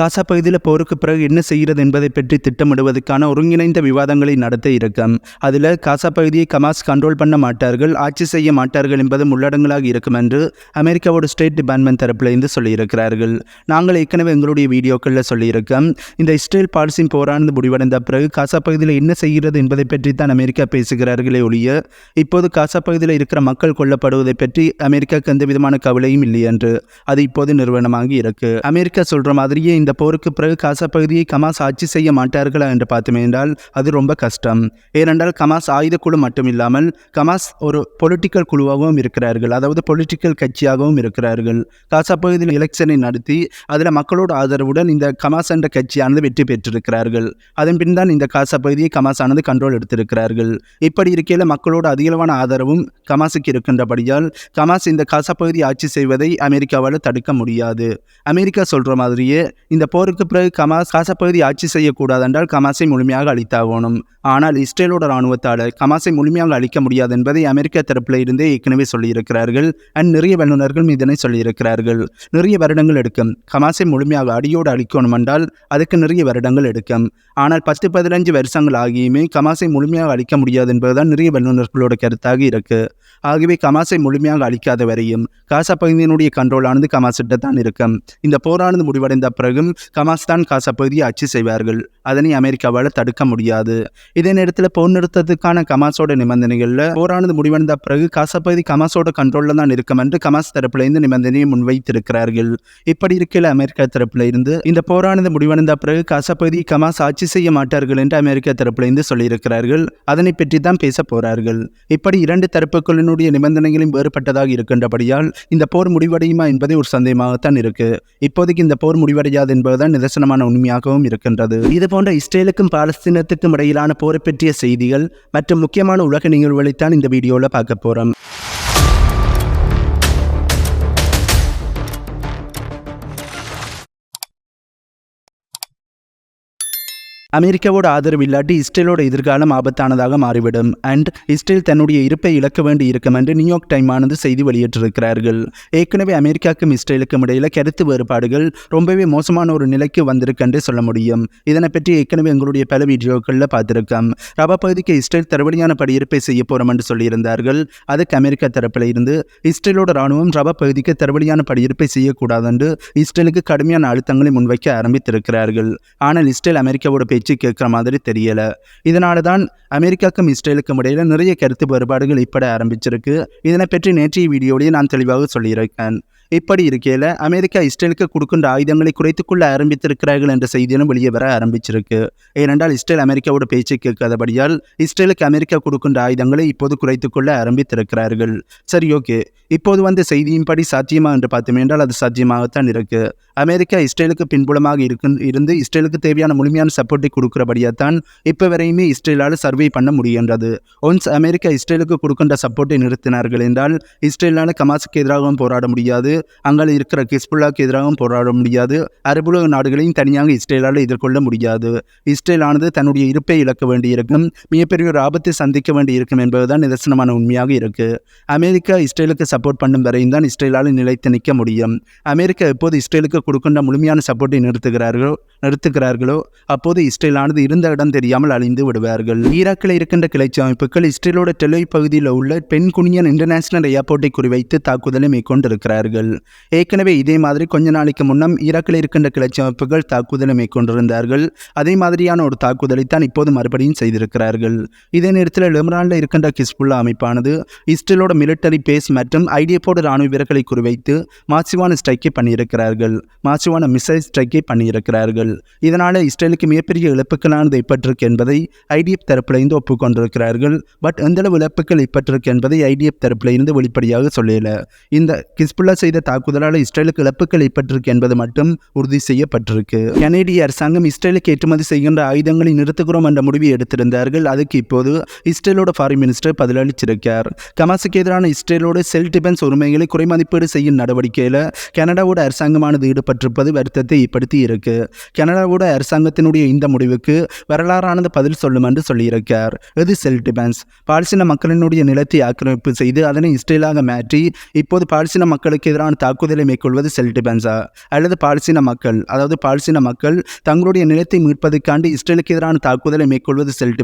காசா பகுதியில் போருக்கு பிறகு என்ன செய்கிறது என்பதை பற்றி திட்டமிடுவதற்கான ஒருங்கிணைந்த விவாதங்களை நடத்த இருக்கும். அதில் காசா பகுதியை கமாஸ் கண்ட்ரோல் பண்ண மாட்டார்கள் ஆட்சி செய்ய மாட்டார்கள் என்பதும் உள்ளடங்களாக இருக்கும் என்று அமெரிக்காவோட ஸ்டேட் டிபார்ட்மெண்ட் தரப்பிலிருந்து சொல்லியிருக்கிறார்கள். நாங்கள் ஏற்கனவே எங்களுடைய வீடியோக்களில் சொல்லியிருக்கோம். இந்த இஸ்ரேல் பாலிசின் போரானது முடிவடைந்த பிறகு காசா பகுதியில் என்ன செய்கிறது என்பதை பற்றி தான் அமெரிக்கா பேசுகிறார்களே ஒழிய இப்போது காசா பகுதியில் இருக்கிற மக்கள் கொல்லப்படுவதை பற்றி அமெரிக்காவுக்கு எந்த விதமான கவலையும் இல்லை என்று அது இப்போது நிறுவனமாகி இருக்கு. அமெரிக்கா சொல்ற மாதிரியே இந்த போருக்கு பிறகு காசா பகுதியை கமாஸ் ஆட்சி செய்ய மாட்டார்களா என்று பார்த்தோமே என்றால் அது ரொம்ப கஷ்டம். ஏனென்றால் கமாஸ் ஆயுத குழு மட்டும் இல்லாமல் கமாஸ் ஒரு பொலிட்டிக்கல் குழுவாகவும் இருக்கிறார்கள். அதாவது பொலிட்டிக்கல் கட்சியாகவும் இருக்கிறார்கள். காசா பகுதியில் எலெக்ஷனை நடத்தி அதில் மக்களோட ஆதரவுடன் இந்த கமாஸ் என்ற கட்சியானது வெற்றி பெற்றிருக்கிறார்கள். அதன் பின் தான் இந்த காசா பகுதியை கமாஸ் ஆனது கண்ட்ரோல் எடுத்திருக்கிறார்கள். இப்படி இருக்கையில் மக்களோட அதிகளவான ஆதரவும் கமாஸுக்கு இருக்கின்றபடியால் கமாஸ் இந்த காசா பகுதி ஆட்சி செய்வதை அமெரிக்காவால் தடுக்க முடியாது. அமெரிக்கா சொல்கிற மாதிரியே இந்த இந்த போருக்கு பிறகு கமாஸ் காசா பகுதி ஆட்சி செய்யக்கூடாது என்றால் கமாஸை முழுமையாக அழித்தாகணும். ஆனால் இஸ்ரேலோட இராணுவத்தால் கமாஸை முழுமையாக அழிக்க முடியாது என்பதை அமெரிக்க தரப்பில் இருந்தே ஏற்கனவே சொல்லியிருக்கிறார்கள். அண்ட் நிறைய வல்லுநர்களும் இதனை சொல்லியிருக்கிறார்கள். நிறைய வருடங்கள் எடுக்கும். கமாஸை முழுமையாக அடியோடு அழிக்கணும் என்றால் அதுக்கு நிறைய வருடங்கள் எடுக்கும். ஆனால் பத்து பதினஞ்சு வருஷங்கள் ஆகியுமே கமாஸை முழுமையாக அழிக்க முடியாது என்பதுதான் நிறைய வல்லுநர்களோட கருத்தாக இருக்கு. ஆகவே கமாஸை முழுமையாக அழிக்காத வரையும் காசா பகுதியினுடைய கண்ட்ரோலானது கமாசிட்ட தான் இருக்கும். இந்த போரானது முடிவடைந்த பிறகு பிறகும் கமாஸ்தான் காசா பகுதியை ஆட்சி செய்வார்கள். அதனை அமெரிக்காவால் தடுக்க முடியாது. இதே நேரத்தில் போர் நிறுத்தத்துக்கான கமாஸோட நிபந்தனைகளில் போரானது முடிவடைந்த பிறகு காசா பகுதி கமாஸோட கண்ட்ரோலில் தான் இருக்கும் என்று கமாஸ் தரப்பிலிருந்து நிபந்தனையை முன்வைத்திருக்கிறார்கள். இப்படி இருக்கையில் அமெரிக்கா தரப்பிலிருந்து இந்த போரானது முடிவடைந்த பிறகு காசா பகுதி கமாஸ் ஆட்சி செய்ய மாட்டார்கள் என்று அமெரிக்கா தரப்பிலிருந்து சொல்லியிருக்கிறார்கள். அதனை பற்றி தான் பேச போறார்கள். இப்படி இரண்டு தரப்புகளினுடைய நிபந்தனைகளும் வேறுபட்டதாக இருக்கின்றபடியால் இந்த போர் முடிவடையுமா என்பதே ஒரு சந்தேகமாகத்தான் இருக்கு. இப்போதைக்கு இந்த போர் முடிவடையாது என்பதுதான் நிதர்சனமான உண்மையாகவும் இருக்கின்றது. இது போன்ற இஸ்ரேலுக்கும் பாலஸ்தீனத்துக்கும் இடையிலான போரை பற்றிய செய்திகள் மற்றும் முக்கியமான உலக நிகழ்வுகளைத்தான் இந்த வீடியோவில் பார்க்க போறோம். அமெரிக்காவோட ஆதரவு இல்லாட்டி இஸ்ரேலோட எதிர்காலம் ஆபத்தானதாக மாறிவிடும். அண்ட் இஸ்ரேல் தன்னுடைய இருப்பை இழக்க வேண்டி இருக்கும் என்று நியூயார்க் டைம் ஆனது செய்தி வெளியிட்டிருக்கிறார்கள். ஏற்கனவே அமெரிக்காவுக்கும் இஸ்ரேலுக்கும் இடையில கருத்து வேறுபாடுகள் ரொம்பவே மோசமான ஒரு நிலைக்கு வந்திருக்கென்றே சொல்ல முடியும். இதனை பற்றி ஏற்கனவே எங்களுடைய பல வீடியோக்களில் பார்த்திருக்கோம். ரபா பகுதிக்கு இஸ்ரேல் தரவழியான படியிருப்பை செய்ய போறோம் என்று சொல்லியிருந்தார்கள். அதுக்கு அமெரிக்கா தரப்பில் இருந்து இஸ்ரேலோட ராணுவம் ரபா பகுதிக்கு தரவழியான படியிருப்பை செய்யக்கூடாது என்று இஸ்ரேலுக்கு கடுமையான அழுத்தங்களை முன்வைக்க ஆரம்பித்திருக்கிறார்கள். ஆனால் இஸ்ரேல் அமெரிக்காவோட பேச்சு கேட்குற மாதிரி தெரியல. இதனால தான் அமெரிக்காவுக்கும் இஸ்ரேலுக்கும் இடையில நிறைய கருத்து வேறுபாடுகள் இப்பட ஆரம்பிச்சிருக்கு. இதனை பற்றி நேற்றைய வீடியோலேயே நான் தெளிவாக சொல்லியிருக்கேன். இப்படி இருக்கையில் அமெரிக்கா இஸ்ரேலுக்கு கொடுக்கின்ற ஆயுதங்களை குறைத்துக்கொள்ள ஆரம்பித்திருக்கிறார்கள் என்ற செய்தியிலும் வெளியே வர ஆரம்பிச்சிருக்கு. ஏனென்றால் இஸ்ரேல் அமெரிக்காவோட பேச்சு கேட்காதபடியால் இஸ்ரேலுக்கு அமெரிக்கா கொடுக்கின்ற ஆயுதங்களை இப்போது குறைத்துக்கொள்ள ஆரம்பித்திருக்கிறார்கள். சரி ஓகே. இப்போது வந்த செய்தியின்படி சாத்தியமா என்று பார்த்தோம் என்றால் அது சாத்தியமாகத்தான் இருக்கு. அமெரிக்கா இஸ்ரேலுக்கு பின்புலமாக இருக்கு இருந்து இஸ்ரேலுக்கு தேவையான முழுமையான சப்போர்ட்டை கொடுக்கிறபடியாக தான் இப்போ வரையுமே இஸ்ரேலால் சர்வே பண்ண முடிகின்றது. ஒன்ஸ் அமெரிக்கா இஸ்ரேலுக்கு கொடுக்கின்ற சப்போர்ட்டை நிறுத்தினார்கள் என்றால் இஸ்ரேலால் கமாஸுக்கு எதிராகவும் போராட முடியாது அங்கே இருக்கிற கிஸ்புல்லாக்கு எதிராகவும் போராட முடியாது அரபுலக நாடுகளையும் தனியாக இஸ்ரேலால் எதிர்கொள்ள முடியாது. இஸ்ரேலானது தன்னுடைய இருப்பை இழக்க வேண்டியிருக்கும் மிகப்பெரிய ஒரு ஆபத்தை சந்திக்க வேண்டியிருக்கும் என்பதுதான் நிதர்சனமான உண்மையாக இருக்கு. அமெரிக்கா இஸ்ரேலுக்கு சப்போர்ட் பண்ணும் வரையும் தான் இஸ்ரேலால் நிலைத்து நிற்க முடியும். அமெரிக்கா எப்போது இஸ்ரேலுக்கு கொடுக்கின்ற முழுமையான சப்போர்ட்டை நிறுத்துகிறார்களோ நிறுத்துகிறார்களோ அப்போது இஸ்ரேலானது இருந்த இடம் தெரியாமல் அழிந்து விடுவார்கள். ஈராக்கில் இருக்கின்ற கிளைச்சி அமைப்புகள் இஸ்ரேலோட டெலை பகுதியில் உள்ள பெண் குனியன் இன்டர்நேஷனல் ஏர்போர்ட்டை குறிவைத்து தாக்குதலை மேற்கொண்டிருக்கிறார்கள். ஏற்கனவே இதே மாதிரி கொஞ்ச நாளைக்கு முன்னம் ஈராக்கில் இருக்கின்ற கிளர்ச்சி அமைப்புகள் தாக்குதலை மேற்கொண்டிருந்தார்கள். அதே மாதிரியான ஒரு தாக்குதலை தான் இப்போது மறுபடியும் செய்திருக்கிறார்கள். இதே நேரத்தில் லெமரானில் இருக்கின்ற கிஸ்புல்லா அமைப்பானது இஸ்ரேலோட மிலிட்டரி பேஸ் மற்றும் ஐடிஎஃபோட ராணுவ வீரர்களை குறிவைத்து மாசிவான ஸ்ட்ரைக்கை பண்ணியிருக்கிறார்கள். மாசிவான மிசைல் ஸ்ட்ரைக்கை பண்ணியிருக்கிறார்கள். இதனால் இஸ்ரேலுக்கு மிகப்பெரிய இழப்புகளானது ஏற்பட்டிருக்கு என்பதை ஐடிஎஃப் தரப்பிலிருந்து ஒப்புக்கொண்டிருக்கிறார்கள். பட் எந்தளவு இழப்புகள் ஏற்பட்டிருக்கு என்பதை ஐடிஎஃப் தரப்பிலிருந்து வெளிப்படையாக சொல்லல. இந்த கிஸ்புல்லா செய்த தாக்குதலால் இஸ்ரேலுக்கு இழப்புகள் ஏற்பட்டிருக்கு என்பது மட்டும் உறுதி செய்யப்பட்டிருக்கு. கனேடிய அரசாங்கம் இஸ்ரேலுக்கு ஏற்றுமதி செய்கின்ற ஆயுதங்களை நிறுத்துகிறோம் என்ற முடிவை எடுத்திருந்தார்கள். அதுக்கு இப்போது இஸ்ரேலோட ஃபாரின் மினிஸ்டர் பதிலளிச்சிருக்கார். கமாசுக்கு எதிரான இஸ்ரேலோட செல் டிஃபென்ஸ் உரிமைகளை குறைமதிப்பீடு செய்யும் நடவடிக்கையில் கனடாவோட அரசாங்கமானது ஈடுபட்டிருப்பது வருத்தத்தை ஏற்படுத்தி இருக்கு கனடாவோட அரசாங்கத்தினுடைய இந்த முடிவுக்கு வரலாறானது பதில் சொல்லும் என்று சொல்லியிருக்கார். இது செல் டிஃபென்ஸ் பாலஸ்தீன மக்களினுடைய நிலத்தை ஆக்கிரமிப்பு செய்து அதனை இஸ்ரேலாக மாற்றி இப்போது பாலஸ்தீன மக்களுக்கு எதிரான தாக்குதலை மேற்கொள்வது செல்ஃப் அல்லது பாலஸ்தீன மக்கள் அதாவது பாலஸ்தீன மக்கள் தங்களுடைய நிலத்தை மீட்பதற்காண்டு இஸ்ரேலுக்கு எதிரான தாக்குதலை மேற்கொள்வது செல்ஃப்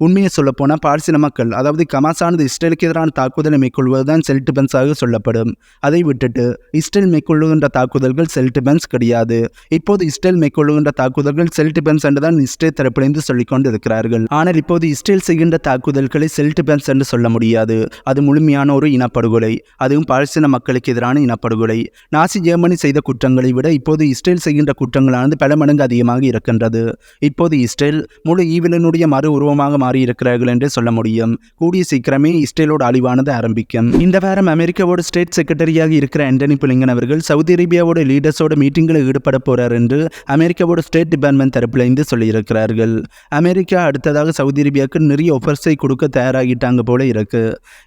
உண்மையை சொல்லப்போனால் பாலஸ்தீன மக்கள் அதாவது கமாசானது இஸ்ரேலுக்கு எதிரான தாக்குதலை மேற்கொள்வது தான் செல்ஃப் சொல்லப்படும். அதை விட்டுட்டு இஸ்ரேல் மேற்கொள்ளுகின்ற தாக்குதல்கள் செல்ஃப் கிடையாது. இப்போது இஸ்ரேல் மேற்கொள்ளுகின்ற தாக்குதல்கள் செல்டிபன்ஸ் டிஃபென்ஸ் என்று தான் இஸ்ரேல் தரப்பிலிருந்து சொல்லிக் கொண்டு இருக்கிறார்கள் ஆனால் இப்போது இஸ்ரேல் செய்கின்ற தாக்குதல்களை செல்ஃப் டிஃபென்ஸ் என்று சொல்ல முடியாது. அது முழுமையான ஒரு இனப்படுகொலை. அதுவும் பாலஸ்தீன மக்களுக்கு எதிரான இனப்படுகொலை. நாசி ஜெர்மனி செய்த குற்றங்களை விட இப்போது இஸ்ரேல் செய்கின்ற குற்றங்களானது பல மடங்கு அதிகமாக இருக்கின்றது. இப்போது இஸ்ரேல் முழு ஈவிலனுடைய மறு உருவமாக மாறியிருக்கிறார்கள் என்றே சொல்ல முடியும். கூடிய சீக்கிரமே இஸ்ரேலோட அழிவானது ஆரம்பிக்கும். இந்த வாரம் அமெரிக்காவோட ஸ்டேட் செக்ரட்டரியாக இருக்கிற ஆண்டனி பிளிங்கன் அவர்கள் சவுதி அரேபியாவோட லீடர்ஸோட மீட்டிங்கில் ஈடுபட போறார் என்று அமெரிக்காவோட ஸ்டேட் டிபார்ட்மெண்ட் தரப்பில் இருந்து சொல்லியிருக்கிறார்கள். அமெரிக்கா அடுத்ததாக சவுதி அரேபியாவுக்கு நிறைய ஒஃபர்ஸை கொடுக்க தயாராகிட்டாங்க போல இருக்கு.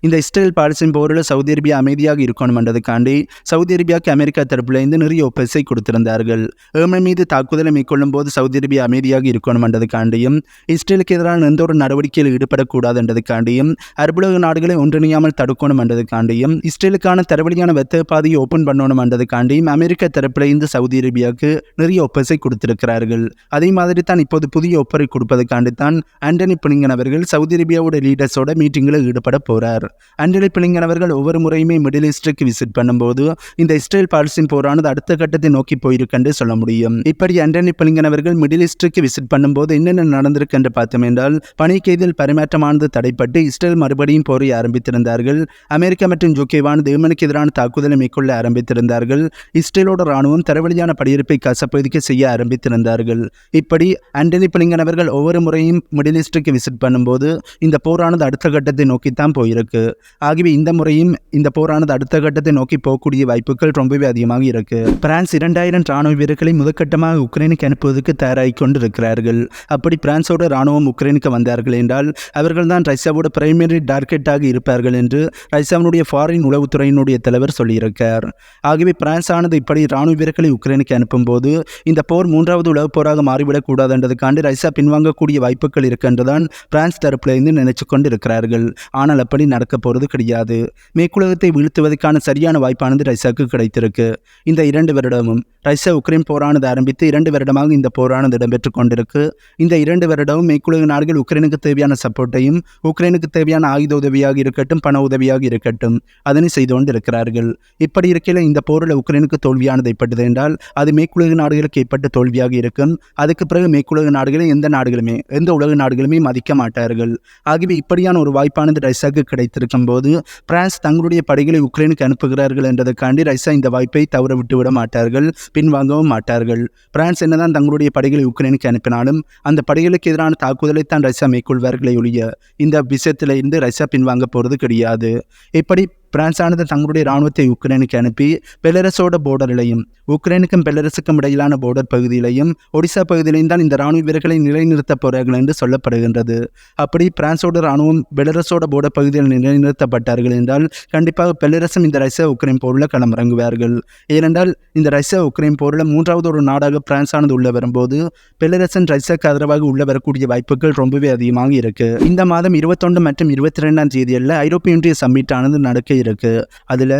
இந்த இஸ்ரேல் பாலஸ்தீன் போரில் சவுதி அரேபியா அமைதியாக இருக்கணும்ன்றதுக்காண்டி சவுதி அரேபியாவுக்கு அமெரிக்கா தரப்புலேருந்து நிறைய ஒப்பஸை கொடுத்திருந்தார்கள். ஏமன் மீது தாக்குதலை மேற்கொள்ளும் போது சவுதி அரேபியா அமைதியாக இருக்கணும்ன்றதுக்காண்டியும் இஸ்ரேலுக்கு எதிரான எந்த ஒரு நடவடிக்கையில் ஈடுபடக்கூடாதுன்றதுக்காண்டியும் அரபுலக நாடுகளை ஒன்றிணையாமல் தடுக்கணும்ன்றதுக்காண்டியும் இஸ்ரேலுக்கான தரவழியான வெத்த பாதையை ஓப்பன் பண்ணணும்ன்றதுக்காண்டியும் அமெரிக்கா தரப்புலேருந்து சவுதி அரேபியாவுக்கு நிறைய ஒப்பஸை கொடுத்திருக்கிறார்கள். அதே மாதிரி மாதிரி தான் இப்போது புதிய ஒப்பரை கொடுப்பதற்காண்டு தான் ஆண்டனி பிளிங்கன் அவர்கள் சவுதி அரேபியாவோட லீடர்ஸோட மீட்டிங்கில் ஈடுபட போகிறார் ஆண்டனி பிளிங்கன் அவர்கள் ஒவ்வொரு முறையுமே மிடில் ஈஸ்டுக்கு விசிட் பண்ணும்போது இந்த இஸ்ரேல் பாலஸ்தீன் போரானது அடுத்த கட்டத்தை நோக்கி போயிருக்கென்று சொல்ல முடியும். இப்படி ஆண்டனி பிளிங்கன் அவர்கள் மிடில் ஈஸ்டுக்கு விசிட் பண்ணும்போது என்னென்ன நடந்திருக்கு என்று பார்த்தோம் என்றால் பணிக்கைதில் பரிமாற்றமானது தடைப்பட்டு இஸ்ரேல் மறுபடியும் போரை ஆரம்பித்திருந்தார்கள். அமெரிக்கா மற்றும் ஜோக்கேவான் தேவனுக்கு எதிரான தாக்குதலை மேற்கொள்ள ஆரம்பித்திருந்தார்கள். இஸ்ரேலோட ராணுவம் தரவழியான படியிருப்பை கசப்பகுதிக்க செய்ய ஆரம்பித்திருந்தார்கள். இப்படி ஆண்டனி பிளிங்கன் அவர்கள் ஒவ்வொரு முறையும் மிடில் ஈஸ்டுக்கு விசிட் பண்ணும்போது இந்த போரானது அடுத்த கட்டத்தை நோக்கித்தான் போயிருக்கு. ஆகவே இந்த முறையும் இந்த போரானது அடுத்த கட்டத்தை நோக்கி போகக்கூடிய வாய்ப்புகள் ரொம்பவே அதிகமாக இருக்கு. பிரான்ஸ் இரண்டாயிரம் ராணுவ வீரர்களை முதற்கட்டமாக உக்ரைனுக்கு அனுப்புவதற்கு தயாராகி கொண்டிருக்கிறார்கள். அப்படி பிரான்ஸோட ராணுவம் உக்ரைனுக்கு வந்தார்கள் என்றால் அவர்கள் தான் ரஷ்யாவோட பிரைமரி டார்கெட்டாக இருப்பார்கள் என்று ரஷ்யாவினுடைய ஃபாரின் உளவுத்துறையினுடைய தலைவர் சொல்லியிருக்கார். ஆகவே பிரான்ஸ் ஆனது இப்படி ராணுவ வீரர்களை உக்ரைனுக்கு அனுப்பும்போது இந்த போர் மூன்றாவது உலகப் போராக மாறிவிடக்கூடாதுன்றதுக்காண்டி ரஷ்யா பின்வாங்கக்கூடிய வாய்ப்புகள் இருக்கின்றதான் பிரான்ஸ் தரப்பிலிருந்து நினைச்சு கொண்டு இருக்கிறார்கள் ஆனால் அப்படி நடக்க போகிறது கிடையாது. மேற்குலகத்தை வீழ்த்துவதற்கான சரியான வாய்ப்பானது ரஷ்யாவுக்கு கிடைத்திருக்கு. இந்த இரண்டு வருடமும் ரஷ்யா உக்ரைன் போரானது ஆரம்பித்து இரண்டு வருடமாக இந்த போரானது இடம்பெற்று கொண்டிருக்கு. இந்த இரண்டு வருடமும் மேற்குலக நாடுகள் உக்ரைனுக்கு தேவையான சப்போர்ட்டையும் உக்ரைனுக்கு தேவையான ஆயுத உதவியாக இருக்கட்டும் பண உதவியாக இருக்கட்டும் அதனை செய்து கொண்டு இருக்கிறார்கள் இப்படி இருக்கையில் இந்த போரில் உக்ரைனுக்கு தோல்வியானது ஏற்பட்டது என்றால் அது மேற்குலக நாடுகளுக்கு ஏற்பட்ட தோல்வியாக இருக்கும். அதுக்கு பிறகு மேற்குலக நாடுகளும் எந்த நாடுகளுமே எந்த உலக நாடுகளுமே மதிக்க மாட்டார்கள். ஆகவே இப்படியான ஒரு வாய்ப்பானது ரஷ்யாவுக்கு கிடைத்திருக்கும் போது பிரான்ஸ் தங்களுடைய படைகளை உக்ரைனுக்கு அனுப்புகிறார்கள் என்றதற்காண்டி ரைசா இந்த வாய்ப்பை தவற விட்டுவிட மாட்டார்கள் பின்வாங்கவும் மாட்டார்கள். பிரான்ஸ் என்னதான் தங்களுடைய படைகளை உக்ரைனுக்கு அனுப்பினாலும் அந்த படைகளுக்கு எதிரான தாக்குதலை தான் ரஷ்யா மேற்கொள்வார்களே ஒழிய இந்த விஷயத்திலிருந்து இருந்து ரஷ்யா பின்வாங்க போகிறது கிடையாது. இப்படி பிரான்ஸானது தங்களுடைய இராணுவத்தை உக்ரைனுக்கு அனுப்பி பெலரஸோட போர்டரிலையும் உக்ரைனுக்கும் பெலரஸுக்கும் இடையிலான போர்டர் பகுதியிலையும் ஒடிசா பகுதியிலையும் தான் இந்த இராணுவ வீரர்களை நிலைநிறுத்தப் போகிறார்கள் என்று சொல்லப்படுகின்றது. அப்படி பிரான்ஸோட இராணுவம் பெலரஸோட போர்டர் பகுதியில் நிலைநிறுத்தப்பட்டார்கள் என்றால் கண்டிப்பாக பெலரஸும் இந்த ரஷ்யா உக்ரைன் போரில் களமிறங்குவார்கள். ஏனென்றால் இந்த ரஷ்யா உக்ரைன் போரில் மூன்றாவது ஒரு நாடாக பிரான்ஸானது உள்ள வரும்போது பெலரசன் ரஷ்யாவுக்கு ஆதரவாக உள்ள வரக்கூடிய வாய்ப்புகள் ரொம்பவே அதிகமாக இருக்கு. இந்த மாதம் இருபத்தொன்று மற்றும் இருபத்தி ரெண்டாம் தேதியில் ஐரோப்பிய ஒன்றிய சம்மிட்டானது நடக்க இருக்கு. அதில்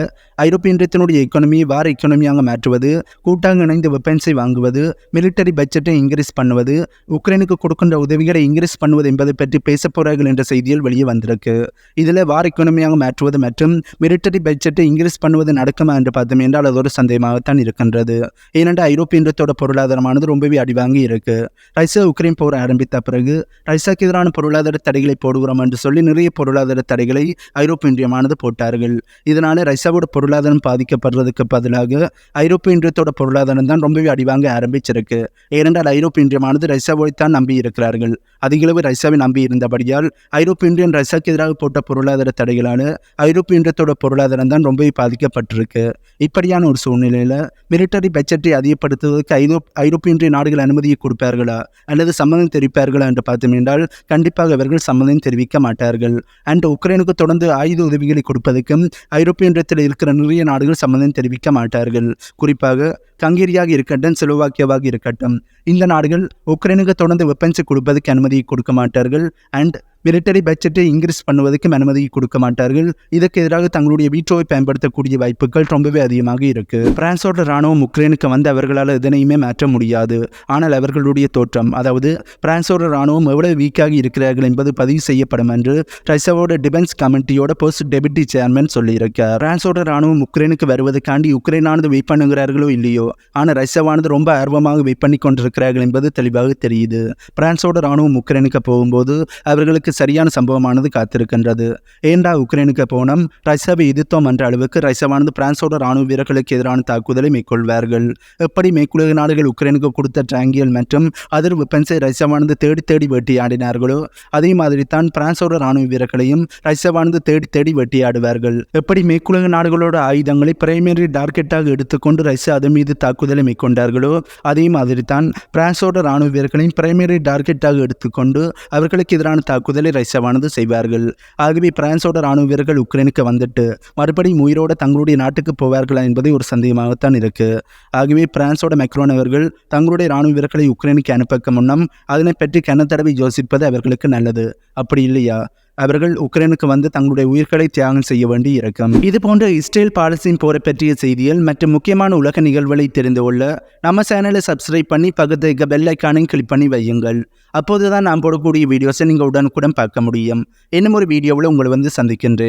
ஐரோப்பிய ஒன்றியத்தினுடைய எக்கானமி வார எக்கானமியாக மாற்றுவது கூட்டாக இணைந்து வெப்பன்ஸை வாங்குவது மிலிட்டரி பட்ஜெட்டை இன்க்ரீஸ் பண்ணுவது உக்ரைனுக்கு கொடுக்கின்ற உதவிகளை இன்க்ரீஸ் பண்ணுவது என்பதை பற்றி பேச போகிறார்கள் என்ற செய்தியில் வெளியே வந்திருக்கு. இதில் வார எக்கானமியாக மாற்றுவது மற்றும் மிலிட்டரி பட்ஜெட்டை இன்க்ரீஸ் பண்ணுவது நடக்குமா என்று பார்த்தோம் என்றால் அது ஒரு சந்தேகமாகத்தான் இருக்கின்றது. ஏனென்றால் ஐரோப்பிய ஒன்றியத்தோட பொருளாதாரமானது ரொம்பவே அடிவாங்கி இருக்கு. ரஷ்யா உக்ரைன் போர் ஆரம்பித்த பிறகு ரைசாக்கு எதிரான பொருளாதார தடைகளை போடுகிறோம் என்று சொல்லி நிறைய பொருளாதார தடைகளை ஐரோப்பிய ஒன்றியமானது போட்டார்கள். இதனால் ரஷ்யாவோட பொருளாதாரம் பாதிக்கப்படுறதுக்கு பதிலாக ஐரோப்பிய இன்றியத்தோட பொருளாதாரம் தான் ரொம்பவே அடிவாங்க ஆரம்பிச்சிருக்கு. ஏனென்றால் ஐரோப்பிய இன்றியமானது ரஷ்யாவை தான் நம்பி இருக்கிறார்கள் அதிகளவு ரஷ்யாவை நம்பி இருந்தபடியால் ஐரோப்பிய ஒன்றியம் ரஷ்யாவுக்கு எதிராக போட்ட பொருளாதார தடைகளான ஐரோப்பிய இன்றியத்தோட பொருளாதாரம் தான் ரொம்பவே பாதிக்கப்பட்டிருக்கு. இப்படியான ஒரு சூழ்நிலையில் மிலிட்டரி பட்ஜெட்டை அதிகப்படுத்துவதற்கு ஐரோ ஐரோப்பிய ஒன்றிய நாடுகள் அனுமதியை கொடுப்பார்களா? அல்லது சம்மதம் தெரிவிப்பார்களா என்று பார்த்தோம் என்றால் கண்டிப்பாக அவர்கள் சம்மதம் தெரிவிக்க மாட்டார்கள். அண்ட் உக்ரைனுக்கு தொடர்ந்து ஆயுத உதவிகளை கொடுப்பதற்கு கொடுப்பதற்கும் ஐரோப்பிய ஒன்றியத்தில் இருக்கிற நிறைய நாடுகள் சம்மந்தம் தெரிவிக்க மாட்டார்கள். குறிப்பாக கங்கேரியாக இருக்கட்டும் செலோவாக்கியாவாக இருக்கட்டும் இந்த நாடுகள் உக்ரைனுக்கு தொடர்ந்து வெப்பன்ஸை கொடுப்பதற்கு அனுமதியை கொடுக்க மாட்டார்கள். அண்ட் மிலிட்டரி பட்ஜெட்டை இன்க்ரீஸ் பண்ணுவதற்கும் அனுமதி கொடுக்க மாட்டார்கள். இதற்கு எதிராக தங்களுடைய வீட்டோவை பயன்படுத்தக்கூடிய வாய்ப்புகள் ரொம்பவே அதிகமாக இருக்கு. பிரான்ஸோட ராணுவம் உக்ரைனுக்கு வந்து அவர்களால் எதனையுமே மாற்ற முடியாது. ஆனால் அவர்களுடைய தோற்றம் அதாவது பிரான்ஸோட ராணுவம் எவ்வளவு வீக்காக இருக்கிறார்கள் என்பது பதிவு செய்யப்படும் என்று ரஷ்யாவோட டிஃபென்ஸ் கமிட்டியோட போஸ்ட் டெபுட்டி சேர்மன் சொல்லியிருக்கார். பிரான்ஸோட ராணுவம் உக்ரைனுக்கு வருவதற்காண்டி உக்ரைனானது வெயிட் பண்ணுகிறார்களோ இல்லையோ? ஆனால் ரஷ்யாவானது ரொம்ப ஆர்வமாக வெயிட் பண்ணி கொண்டிருக்கிறார்கள் என்பது தெளிவாக தெரியுது. பிரான்ஸோட ராணுவம் உக்ரைனுக்கு போகும்போது அவர்களுக்கு சரியான சம்பவமானது காத்திருக்கின்றது. ஏண்டா உக்ரைனுக்கு போனோம்? ரஷ்யாவை எதிர்த்தோம் என்ற அளவுக்கு ரஷ்யாவானது பிரான்ஸோட ராணுவ வீரர்களுக்கு எதிரான தாக்குதலை மேற்கொள்வார்கள். எப்படி மேற்குலக நாடுகள் உக்ரைனுக்கு கொடுத்த ட்ராங்கியல் மற்றும் அதர் வெப்பன்ஸை ரஷ்யாவானது தேடி தேடி வெட்டியாடினார்களோ? அதே மாதிரி தான் பிரான்ஸோட ராணுவ வீரர்களையும் ரஷ்யாவானது தேடி தேடி வெட்டியாடுவார்கள். எப்படி மேற்குலக நாடுகளோட ஆயுதங்களை பிரைமரி டார்கெட்டாக எடுத்துக்கொண்டு ரஷ்யா அதன் மீது தாக்குதலை மேற்கொண்டார்களோ? அதே மாதிரி தான் பிரான்ஸோட ராணுவ வீரர்களையும் பிரைமரி டார்கெட்டாக எடுத்துக்கொண்டு அவர்களுக்கு எதிரான தாக்குதலை ரஷ்யாவானது செய்வார்கள். ஆகவே பிரான்ஸோட ராணுவ வீரர்கள் உக்ரைனுக்கு வந்துட்டு மறுபடியும் உயிரோட தங்களுடைய நாட்டுக்கு போவார்களா என்பது ஒரு சந்தேகமாகத்தான் இருக்கு. ஆகவே பிரான்ஸோட மெக்ரோன் அவர்கள் தங்களுடைய ராணுவ வீரர்களை உக்ரைனுக்கு அனுப்பக்க முன்னம் அதனை பற்றி கன தடவை யோசிப்பது அவர்களுக்கு நல்லது. அப்படி இல்லையா? அவர்கள் உக்ரைனுக்கு வந்து தங்களுடைய உயிர்களை தியாகம் செய்ய வேண்டி இருக்கும் இது போன்ற இஸ்ரேல் பாலஸ்தீன் போரை பற்றிய செய்திகள் மற்றும் முக்கியமான உலக நிகழ்வுகளை தெரிந்து கொள்ள நம்ம சேனலை சப்ஸ்கிரைப் பண்ணி பக்கத்து இருக்க பெல் ஐக்கானையும் கிளிக் பண்ணி வையுங்கள். அப்போது தான் நான் போடக்கூடிய வீடியோஸை நீங்கள் உடனுக்குடன் பார்க்க முடியும். இன்னும் ஒரு வீடியோவில் உங்களை வந்து சந்திக்கின்றேன்.